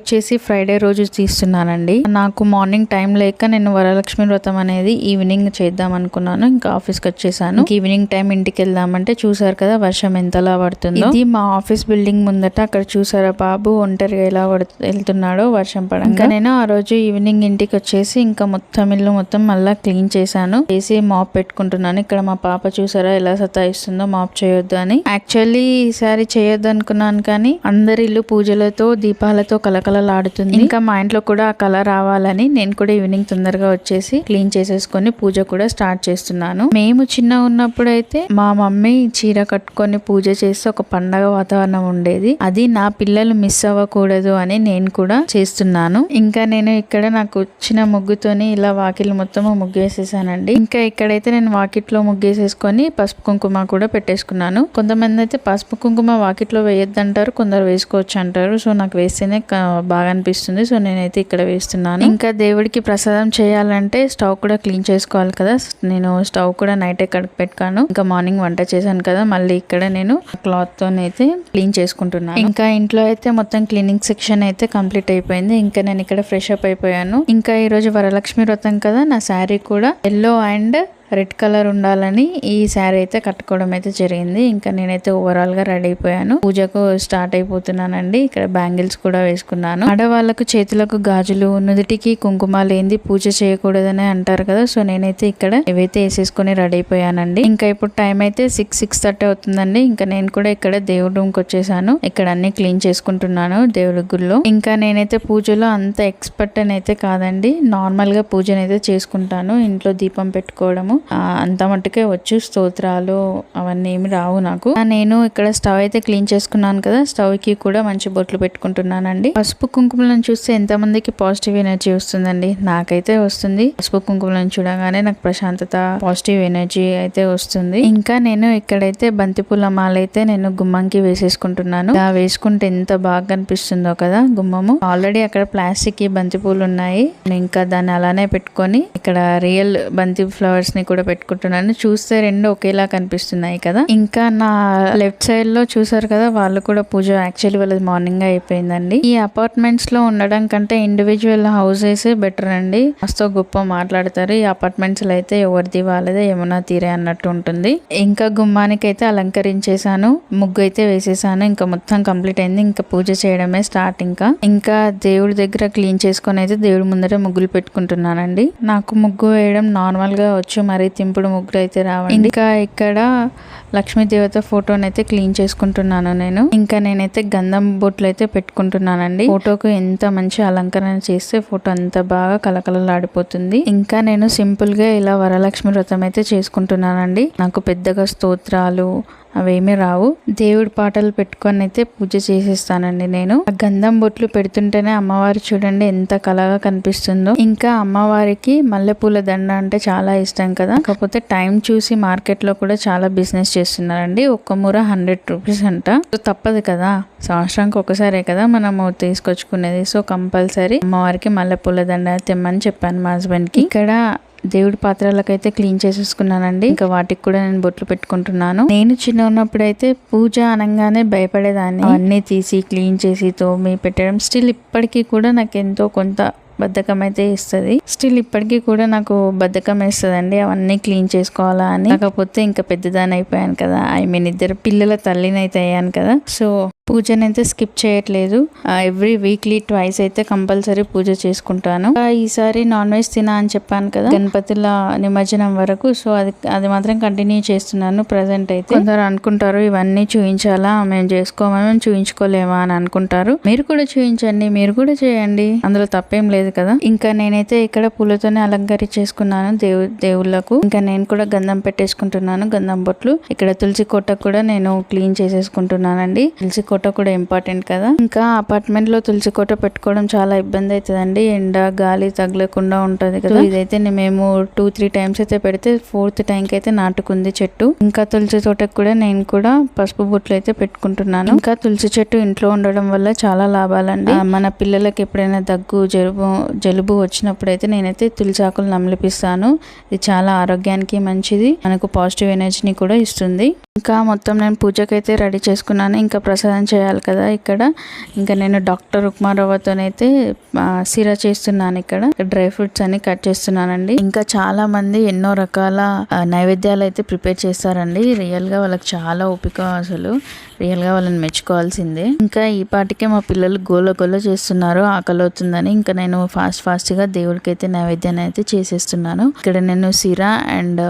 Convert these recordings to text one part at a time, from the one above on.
వచ్చేసి ఫ్రైడే రోజు తీస్తున్నానండి. నాకు మార్నింగ్ టైం లేక నేను వరలక్ష్మి వ్రతం అనేది ఈవినింగ్ చేద్దాం అనుకున్నాను. ఇంకా ఆఫీస్కి వచ్చేసాను. ఇంక ఈవినింగ్ టైం ఇంటికి వెళ్దామంటే చూసారు కదా వర్షం ఎంతలా పడుతుందో. ఇది మా ఆఫీస్ బిల్డింగ్ ముందట అక్కడ చూసారా బాబు? ఒంటరిగా ఎలా పడు- వెళ్తున్నాడో వర్షం పడంగా. నేను ఆ రోజు ఈవినింగ్ ఇంటికి వచ్చేసి ఇంకా మొత్తం ఇల్లు మొత్తం మళ్ళా క్లీన్ చేశాను. చేసి మాప్ పెట్టుకుంటున్నాను. ఇక్కడ మా పాప చూసారా ఎలా సతాయిస్తుందో మాప్ చేయొద్దు అని. యాక్చువల్లీ ఈసారి చేయొద్దు అనుకున్నాను కానీ అందరి ఇల్లు పూజలతో దీపాలతో కలకలలాడుతుంది ఇంకా మా ఇంట్లో కూడా ఆ కళ రావాలని నేను కూడా ఈవినింగ్ తొందరగా వచ్చేసి క్లీన్ చేసేసుకొని పూజ కూడా స్టార్ట్ చేస్తున్నాను. మేము చిన్న ఉన్నప్పుడు అయితే మా మమ్మీ చీర కట్టుకొని పూజ చేస్తే ఒక పండగ వాతావరణం ఉండేది. అది నా పిల్లలు మిస్ అవ్వకూడదు అని నేను కూడా చేస్తున్నాను. ఇంకా నేను ఇక్కడ నాకు వచ్చిన ముగ్గుతోని ఇలా వాకిలు మొత్తం ముగ్గేసేసానండి. ఇంకా ఇక్కడైతే నేను వాకిట్లో ముగ్గేసేసుకొని పసుపు కుంకుమ కూడా పెట్టేసుకున్నాను. కొంతమంది అయితే పసుపు కుంకుమ వాకిట్లో వేయొద్దంటారు కొందరు వేసుకోవచ్చు అంటారు. సో నాకు వేస్తేనే క- బాగా అనిపిస్తుంది సో నేనైతే ఇక్కడ వేస్తున్నాను. ఇంకా దేవుడికి ప్రసాదం చేయాలంటే స్టవ్ కూడా క్లీన్ చేసుకోవాలి కదా. నేను స్టవ్ కూడా నైట్ కడుపు పెట్టుకాను ఇంకా మార్నింగ్ వంట చేశాను కదా. మళ్ళీ ఇక్కడ నేను క్లాత్ తోనైతే క్లీన్ చేసుకుంటున్నాను. ఇంకా ఇంట్లో అయితే మొత్తం క్లీనింగ్ సెక్షన్ అయితే కంప్లీట్ అయిపోయింది. ఇంకా నేను ఇక్కడ ఫ్రెష్ అప్ అయిపోయాను. ఇంకా ఈరోజు వరలక్ష్మి వ్రతం కదా. నా శారీ కూడా ఎల్లో అండ్ రెడ్ కలర్ ఉండాలని ఈ శారీ అయితే కట్టుకోవడం అయితే జరిగింది. ఇంకా నేనైతే ఓవరాల్గా రెడీ అయిపోయాను. పూజకు స్టార్ట్ అయిపోతున్నానండి. ఇక్కడ బ్యాంగిల్స్ కూడా వేసుకున్నాను. ఆడవాళ్ళకు చేతులకు గాజులు నుదుటికి కుంకుమ లేనిది పూజ చేయకూడదని అంటారు కదా. సో నేనైతే ఇక్కడ ఇవైతే వేసేసుకొని రెడీ అయిపోయానండి. ఇంకా ఇప్పుడు టైం అయితే సిక్స్ సిక్స్ థర్టీ అవుతుందండి. ఇంకా నేను కూడా ఇక్కడ దేవుడి వచ్చేసాను. ఇక్కడ అన్ని క్లీన్ చేసుకుంటున్నాను దేవుడి గుళ్ళో. ఇంకా నేనైతే పూజలో అంత ఎక్స్పర్ట్ అని అయితే కాదండి. నార్మల్గా పూజనైతే చేసుకుంటాను. ఇంట్లో దీపం పెట్టుకోవడము. అంత మట్టుకే వచ్చు స్తోత్రాలు అవన్నీ ఏమి రావు నాకు. నేను ఇక్కడ స్టవ్ అయితే క్లీన్ చేసుకున్నాను కదా స్టవ్కి కూడా మంచి బొట్లు పెట్టుకుంటున్నానండి. పసుపు కుంకుమలను చూస్తే ఎంత మందికి పాజిటివ్ ఎనర్జీ వస్తుందండి. నాకైతే వస్తుంది. పసుపు కుంకుమలను చూడగానే నాకు ప్రశాంతత పాజిటివ్ ఎనర్జీ అయితే వస్తుంది. ఇంకా నేను ఇక్కడైతే బంతిపూల మాల అయితే నేను గుమ్మంకి వేసేసుకుంటున్నాను. ఇలా వేసుకుంటే ఎంత బాగా కనిపిస్తుందో కదా గుమ్మము. ఆల్రెడీ అక్కడ ప్లాస్టిక్ బంతిపూలు ఉన్నాయి. నేను ఇంకా దాన్ని అలానే పెట్టుకొని ఇక్కడ రియల్ బంతి ఫ్లవర్స్ని కూడా పెట్టుకుంటున్నాను. చూస్తే రెండు ఒకేలా కనిపిస్తున్నాయి కదా. ఇంకా నా లెఫ్ట్ సైడ్లో చూసారు కదా వాళ్ళు కూడా పూజ యాక్చువల్లీ వాళ్ళది మార్నింగ్ అయిపోయిందండి. ఈ అపార్ట్మెంట్స్లో ఉండడం కంటే ఇండివిజువల్ హౌసెస్ బెటర్ అండి. మస్తు గొప్ప మాట్లాడతారు. ఈ అపార్ట్మెంట్స్లో అయితే ఎవరిది వాళ్ళదే యమునా తీరే అన్నట్టు ఉంటుంది. ఇంకా గుమ్మానికి అయితే అలంకరించేసాను ముగ్గు అయితే వేసేసాను ఇంకా మొత్తం కంప్లీట్ అయింది. ఇంకా పూజ చేయడమే స్టార్ట్ ఇంకా. ఇంకా దేవుడి దగ్గర క్లీన్ చేసుకొని అయితే దేవుడి ముందర ముగ్గులు పెట్టుకుంటున్నానండి. నాకు ముగ్గు వేయడం నార్మల్గా వచ్చు. మరి మరి చింపుడు ముగ్గురు అయితే రావండి. ఇంకా ఇక్కడ లక్ష్మీ దేవత ఫోటోని అయితే క్లీన్ చేసుకుంటున్నాను నేను. ఇంకా నేనైతే గంధం బొట్లు అయితే పెట్టుకుంటున్నానండి. ఫోటోకు ఎంత మంచి అలంకరణ చేస్తే ఫోటో అంత బాగా కలకలలాడిపోతుంది ఇంకా నేను సింపుల్గా ఇలా వరలక్ష్మి వ్రతం అయితే చేసుకుంటున్నానండి. నాకు పెద్దగా స్తోత్రాలు అవేమీ రావు. దేవుడి పాటలు పెట్టుకొని అయితే పూజ చేసేస్తానండి నేను. ఆ గంధం బొట్లు పెడుతుంటేనే అమ్మవారు చూడండి ఎంత కలగా కనిపిస్తుందో. ఇంకా అమ్మవారికి మల్లెపూల దండ అంటే చాలా ఇష్టం కదా. కాకపోతే టైం చూసి మార్కెట్లో కూడా చాలా బిజినెస్ చేస్తున్నారండి. ఒక్క మూర హండ్రెడ్ రూపీస్ అంట. సో తప్పదు కదా. సంవత్సరానికి ఒకసారే కదా మనము తీసుకొచ్చుకునేది. సో కంపల్సరీ అమ్మవారికి మల్లెపూల దండ తెమ్మని చెప్పాను మా హస్బెండ్కి ఇక్కడ దేవుడి పాత్రలకైతే క్లీన్ చేసేసుకున్నానండి. ఇంకా వాటికి కూడా నేను బొట్లు పెట్టుకుంటున్నాను. నేను చిన్న ఉన్నప్పుడు అయితే పూజ అనగానే భయపడేదాన్ని. అన్నీ తీసి క్లీన్ చేసి తోమి పెట్టడం. స్టిల్ ఇప్పటికీ కూడా నాకు ఎంతో కొంత బద్ధకం అయితే ఇస్తుంది. స్టిల్ ఇప్పటికీ కూడా నాకు బద్ధకం వేస్తుందండి. అవన్నీ క్లీన్ చేసుకోవాలా అని. కాకపోతే ఇంకా పెద్దదాని అయిపోయాను కదా. ఐ మీన్ ఇద్దరు పిల్లల తల్లిని అయితే అయ్యాను కదా. సో పూజనైతే స్కిప్ చేయట్లేదు. ఎవ్రీ వీక్లీ ట్వైస్ అయితే కంపల్సరీ పూజ చేసుకుంటాను. ఈసారి నాన్ వెజ్ తినా అని చెప్పాను కదా గణపతిల నిమజ్జనం వరకు. సో అది అది మాత్రం కంటిన్యూ చేస్తున్నాను ప్రజెంట్ అయితే. కొందరు అనుకుంటారు ఇవన్నీ చూపించాలా మేము చేసుకోమా మేము చూపించుకోలేమా అని అనుకుంటారు. మీరు కూడా చూపించండి మీరు కూడా చేయండి. అందులో తప్పేం లేదు కదా. ఇంకా నేనైతే ఇక్కడ పూలతోనే అలంకరించేసుకున్నాను దేవు దేవుళ్ళకు. ఇంకా నేను కూడా గంధం పెట్టేసుకుంటున్నాను గంధం బొట్లు. ఇక్కడ తులసి కోట కూడా నేను క్లీన్ చేసేసుకుంటున్నానండి. తులసి కోట కూడా ఇంపార్టెంట్ కదా. ఇంకా అపార్ట్మెంట్లో తులసి కోట పెట్టుకోవడం చాలా ఇబ్బంది అవుతుందండి. ఎండ గాలి తగలకుండా ఉంటది కదా. ఇదైతే మేము టూ త్రీ టైమ్స్ అయితే పెడితే ఫోర్త్ టైం కి అయితే నాటుకుంది చెట్టు. ఇంకా తులసి తోటకు కూడా నేను కూడా పసుపు బొట్లు అయితే పెట్టుకుంటున్నాను. ఇంకా తులసి చెట్టు ఇంట్లో ఉండడం వల్ల చాలా లాభాలండి. మన పిల్లలకి ఎప్పుడైనా దగ్గు జలుబు జలుబు వచ్చినప్పుడు అయితే నేనైతే తులసి ఆకులు నమలిపిస్తాను. ఇది చాలా ఆరోగ్యానికి మంచిది. మనకు పాజిటివ్ ఎనర్జీని కూడా ఇస్తుంది. ఇంకా మొత్తం నేను పూజకైతే రెడీ చేసుకున్నాను. ఇంకా ప్రసాదం స్నానం చేయాలి కదా ఇక్కడ. ఇంకా నేను డాక్టర్ ఉప్మా సిరా చేస్తున్నాను ఇక్కడ. డ్రై ఫ్రూట్స్ అన్ని కట్ చేస్తున్నానండి. ఇంకా చాలా మంది ఎన్నో రకాల నైవేద్యాలు అయితే ప్రిపేర్ చేస్తారండి. రియల్గా వాళ్ళకి చాలా ఓపిక అసలు. రియల్గా వాళ్ళని మెచ్చుకోవాల్సిందే. ఇంకా ఈ పాటికే మా పిల్లలు గోల గోల చేస్తున్నారు. ఆకలి అవుతుందని ఇంకా నేను ఫాస్ట్ ఫాస్ట్గా దేవుడికైతే అయితే నైవేద్యాన్ని అయితే చేసేస్తున్నాను. ఇక్కడ నేను సిరా అండ్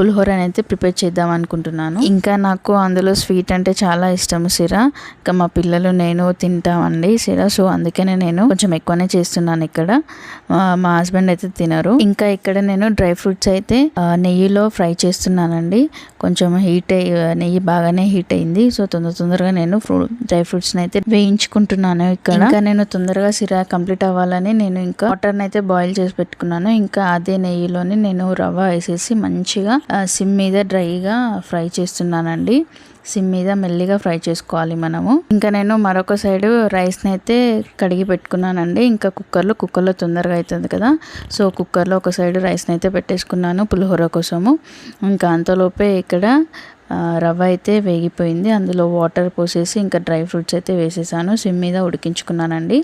పులిహోర అయితే ప్రిపేర్ చేద్దాం అనుకుంటున్నాను. ఇంకా నాకు అందులో స్వీట్ అంటే చాలా ఇష్టం సిరా. ఇంకా మా పిల్లలు నేను తింటామండి సిరా. సో అందుకనే నేను కొంచెం ఎక్కువనే చేస్తున్నాను ఇక్కడ. మా- హస్బెండ్ అయితే తినరు. ఇంకా ఇక్కడ నేను డ్రై ఫ్రూట్స్ అయితే నెయ్యిలో ఫ్రై చేస్తున్నానండి. కొంచెం హీట్ అయ్యి నెయ్యి బాగానే హీట్ అయింది. సో తొందర తొందరగా నేను ఫ్రూ డ్రై ఫ్రూట్స్ అయితే వేయించుకుంటున్నాను ఇక్కడ. ఇంకా నేను తొందరగా సిరా కంప్లీట్ అవ్వాలని నేను ఇంకా వాటర్ అయితే బాయిల్ చేసి పెట్టుకున్నాను. ఇంకా అదే నెయ్యిలోని నేను రవ్వ వేసేసి మంచిగా సిమ్ మీద డ్రైగా ఫ్రై చేస్తున్నానండి. సిమ్ మీద మెల్లిగా ఫ్రై చేసుకోవాలి మనము. ఇంకా నేను మరొక సైడ్ రైస్ని అయితే కడిగి పెట్టుకున్నానండి. ఇంకా కుక్కర్లో కుక్కర్లో తొందరగా అవుతుంది కదా. సో కుక్కర్లో ఒక సైడ్ రైస్ని అయితే పెట్టేసుకున్నాను పులిహోర కోసము. ఇంకా అంతలోపే ఇక్కడ రవ్వ అయితే వేగిపోయింది. అందులో వాటర్ పోసేసి ఇంకా డ్రై ఫ్రూట్స్ అయితే వేసేసాను. సిమ్ మీద ఉడికించుకున్నానండి.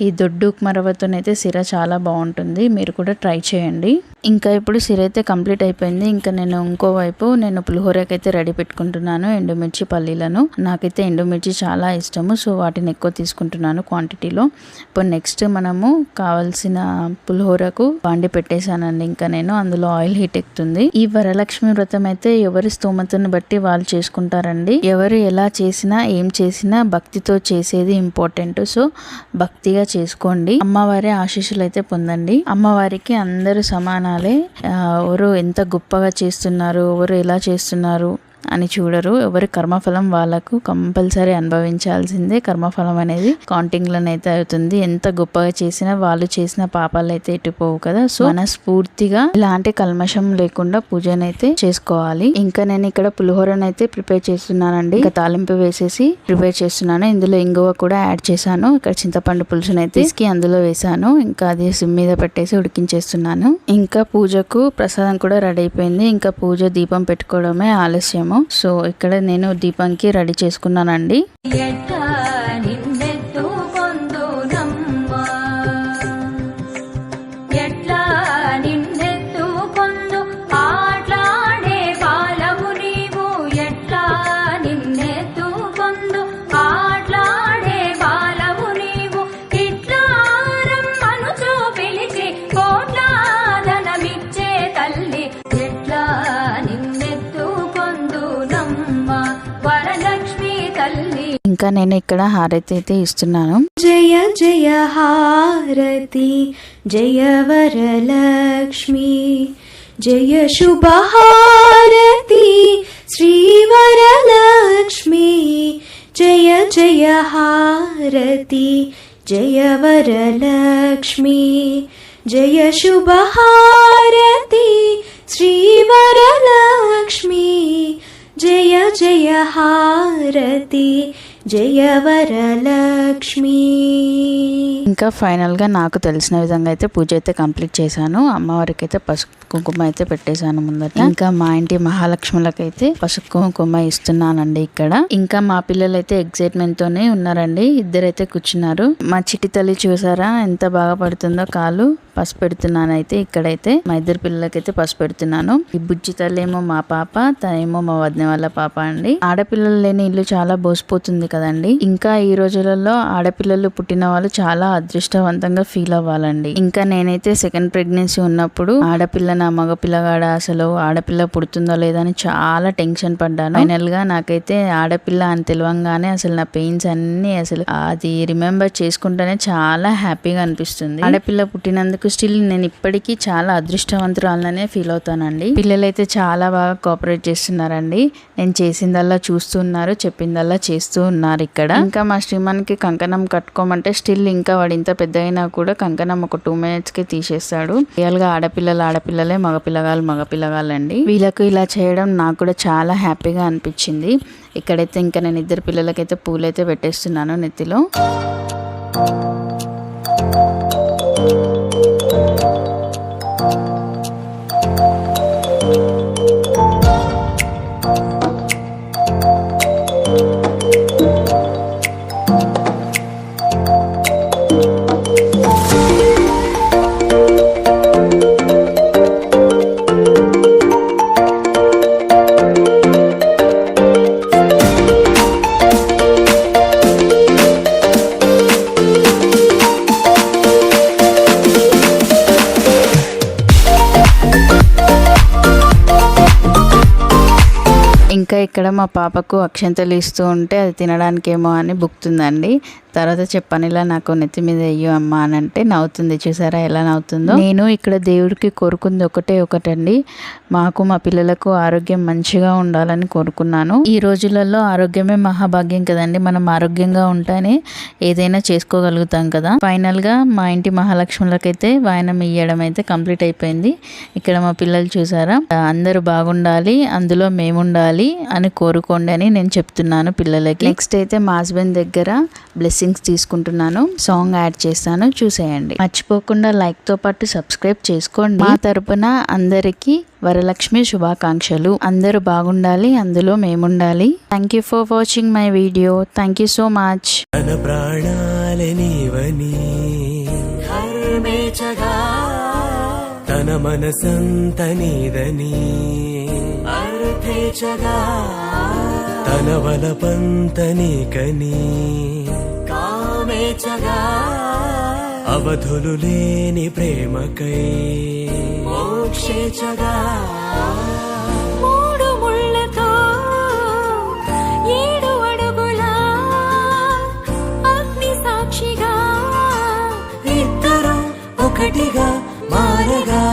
ఈ దొడ్డు ఉప్మా రవ్వతోనైతే సిర చాలా బాగుంటుంది. మీరు కూడా ట్రై చేయండి. ఇంకా ఇప్పుడు సిర అయితే కంప్లీట్ అయిపోయింది. ఇంకా నేను ఇంకోవైపు నేను పులిహోరకి అయితే రెడీ పెట్టుకుంటున్నాను. ఎండుమిర్చి పల్లీలను. నాకైతే ఎండుమిర్చి చాలా ఇష్టము. సో వాటిని ఎక్కువ తీసుకుంటున్నాను క్వాంటిటీలో. ఇప్పుడు నెక్స్ట్ మనము కావాల్సిన పులిహోరకు బాండి పెట్టేశానండి. ఇంకా నేను అందులో ఆయిల్ హీట్ ఎక్కుతుంది. ఈ వరలక్ష్మి వ్రతం అయితే ఎవరి స్తోమతను బట్టి వాళ్ళు చేసుకుంటారండి. ఎవరు ఎలా చేసినా ఏం చేసినా భక్తితో చేసేది ఇంపార్టెంట్. సో భక్తిగా చేసుకోండి. అమ్మవారి ఆశీస్సులు అయితే పొందండి. అమ్మవారికి అందరూ సమానాలే. ఎవరు ఎంత గొప్పగా చేస్తున్నారు ఎవరు ఎలా చేస్తున్నారు అని చూడరు. ఎవరి కర్మఫలం వాళ్ళకు కంపల్సరీ అనుభవించాల్సిందే. కర్మఫలం అనేది కౌంటింగ్లోనే అయితే అవుతుంది. ఎంత గొప్పగా చేసినా వాళ్ళు చేసిన పాపాలు అయితే ఎటుపోవు కదా. సో మనస్ఫూర్తిగా ఇలాంటి కల్మషం లేకుండా పూజనైతే చేసుకోవాలి. ఇంకా నేను ఇక్కడ పులిహోరనైతే ప్రిపేర్ చేస్తున్నానండి. ఇంకా తాలింపు వేసేసి ప్రిపేర్ చేస్తున్నాను. ఇందులో ఇంగువ కూడా యాడ్ చేశాను. ఇక్కడ చింతపండు పులుసునైతే తీసుకి అందులో వేసాను ఇంకా అది సిమ్ మీద పెట్టేసి ఉడికించేస్తున్నాను. ఇంకా పూజకు ప్రసాదం కూడా రెడీ అయిపోయింది. ఇంకా పూజ దీపం పెట్టుకోవడమే ఆలస్యం. సో ఇక్కడ నేను దీపంకి రెడీ చేసుకున్నానండి. ఇంకా నేను ఇక్కడ హారతి అయితే ఇస్తున్నాను जय जय हारति जय वरलक्ष्मी जय शुभहारति श्रीवरलक्ष्मी जय जय हारति जय वरलक्ष्मी जय शुभहारति श्रीवरलक्ष्मी जय जय हारति జయ వరలక్ష్మి ఇంకా ఫైనల్గా నాకు తెలిసిన విధంగా అయితే పూజ అయితే కంప్లీట్ చేశాను. అమ్మవారికి అయితే పసుపు కుంకుమ అయితే పెట్టేశాను ముందట. ఇంకా మా ఇంటి మహాలక్ష్ములకు అయితే పసుపు కుంకుమ ఇస్తున్నానండి ఇక్కడ. ఇంకా మా పిల్లలు అయితే ఎక్సైట్మెంట్ తోనే ఉన్నారండి. ఇద్దరైతే కూర్చున్నారు. మా చిట్టి తల్లి చూసారా? ఎంత బాగా పడుతుందో కాలు. పసుపు పెడుతున్నాను అయితే ఇక్కడైతే మా ఇద్దరు పిల్లలకైతే పసుపు పెడుతున్నాను ఈ బుజ్జి తల్లేమో మా పాప తనేమో మా వదిన వాళ్ళ పాప అండి. ఆడపిల్లలు లేని ఇల్లు చాలా బోసిపోతుంది కదండి. ఇంకా ఈ రోజులలో ఆడపిల్లలు పుట్టిన వాళ్ళు చాలా అదృష్టవంతంగా ఫీల్ అవ్వాలండి. ఇంకా నేనైతే సెకండ్ ప్రెగ్నెన్సీ ఉన్నప్పుడు ఆడపిల్ల నా మగ పిల్లగాడ అసలు ఆడపిల్ల పుడుతుందో లేదో అని చాలా టెన్షన్ పడ్డాను. ఫైనల్గా నాకైతే ఆడపిల్ల అని తెలియంగానే అసలు నా పెయిన్స్ అన్ని అసలు అది రిమెంబర్ చేసుకుంటేనే చాలా హ్యాపీగా అనిపిస్తుంది. ఆడపిల్ల పుట్టినందుకు స్టిల్ నేను ఇప్పటికీ చాలా అదృష్టవంతురాలనే ఫీల్ అవుతానండి. పిల్లలైతే చాలా బాగా కోఆపరేట్ చేస్తున్నారండి. నేను చేసిందల్లా చూస్తున్నారు చెప్పిందల్లా చేస్తూ ఉన్నారు ఇక్కడ. ఇంకా మా శ్రీమాన్కి కంకణం కట్టుకోమంటే స్టిల్ ఇంకా వాడు ఇంత పెద్ద అయినా కూడా కంకణం ఒక టూ మినిట్స్కి తీసేస్తాడు. రియల్గా ఆడపిల్లలు ఆడపిల్లలే మగపిల్లగాలు మగపిల్లగాలండి వీళ్ళకు ఇలా చేయడం నాకు కూడా చాలా హ్యాపీగా అనిపించింది. ఇక్కడైతే ఇంకా నేను ఇద్దరు పిల్లలకైతే పూలైతే పెట్టేస్తున్నాను నెత్తిలో. ఇంకా ఇక్కడ మా పాపకు అక్షంతలు ఇస్తూ ఉంటే అది తినడానికేమో అని బుక్తుందండి. తర్వాత చెప్పాను ఇలా నాకు నెత్తి మీద అయ్యో అమ్మ అని అంటే నవ్వుతుంది. చూసారా ఎలా నవ్వుతుందో? నేను ఇక్కడ దేవుడికి కోరుకుంది ఒకటే ఒకటండి. మాకు మా పిల్లలకు ఆరోగ్యం మంచిగా ఉండాలని కోరుకున్నాను. ఈ రోజులలో ఆరోగ్యమే మహాభాగ్యం కదండి. మనం ఆరోగ్యంగా ఉంటేనే ఏదైనా చేసుకోగలుగుతాం కదా. ఫైనల్గా మా ఇంటి మహాలక్ష్ములకైతే వాయనం ఇయ్యడం అయితే కంప్లీట్ అయిపోయింది. ఇక్కడ మా పిల్లలు చూసారా? అందరూ బాగుండాలి అందులో మేముండాలి అని కోరుకోండి అని నేను చెప్తున్నాను పిల్లలకి. నెక్స్ట్ అయితే మా హస్బెండ్ దగ్గర బ్లెస్సింగ్స్ తీసుకుంటున్నాను సాంగ్ యాడ్ చేస్తాను చూసేయండి. మర్చిపోకుండా లైక్తో పాటు సబ్స్క్రైబ్ చేసుకోండి. మా తరపున అందరికీ వరలక్ష్మి శుభాకాంక్షలు. అందరూ బాగుండాలి అందులో మేముండాలి. Thank you for watching my video thank you so much తన ప్రాణాలే నీవని. హర్మేచగా తన మనసంత నీదని. తన వలపంత నీకని. కామేచగా అవధులు లేని ప్రేమకై. మోక్షేచగా మూడు ముళ్ళతో ఏడు అడుగుల అగ్ని సాక్షిగా. ఇద్దరు ఒకటిగా మారగా.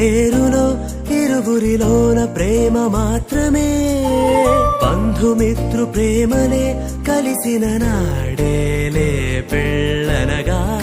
పేరులో ఇరువురిలోన ప్రేమ మాత్రమే. బంధుమిత్రు ప్రేమలే కలిసిన నాడేలే పెళ్ళనగా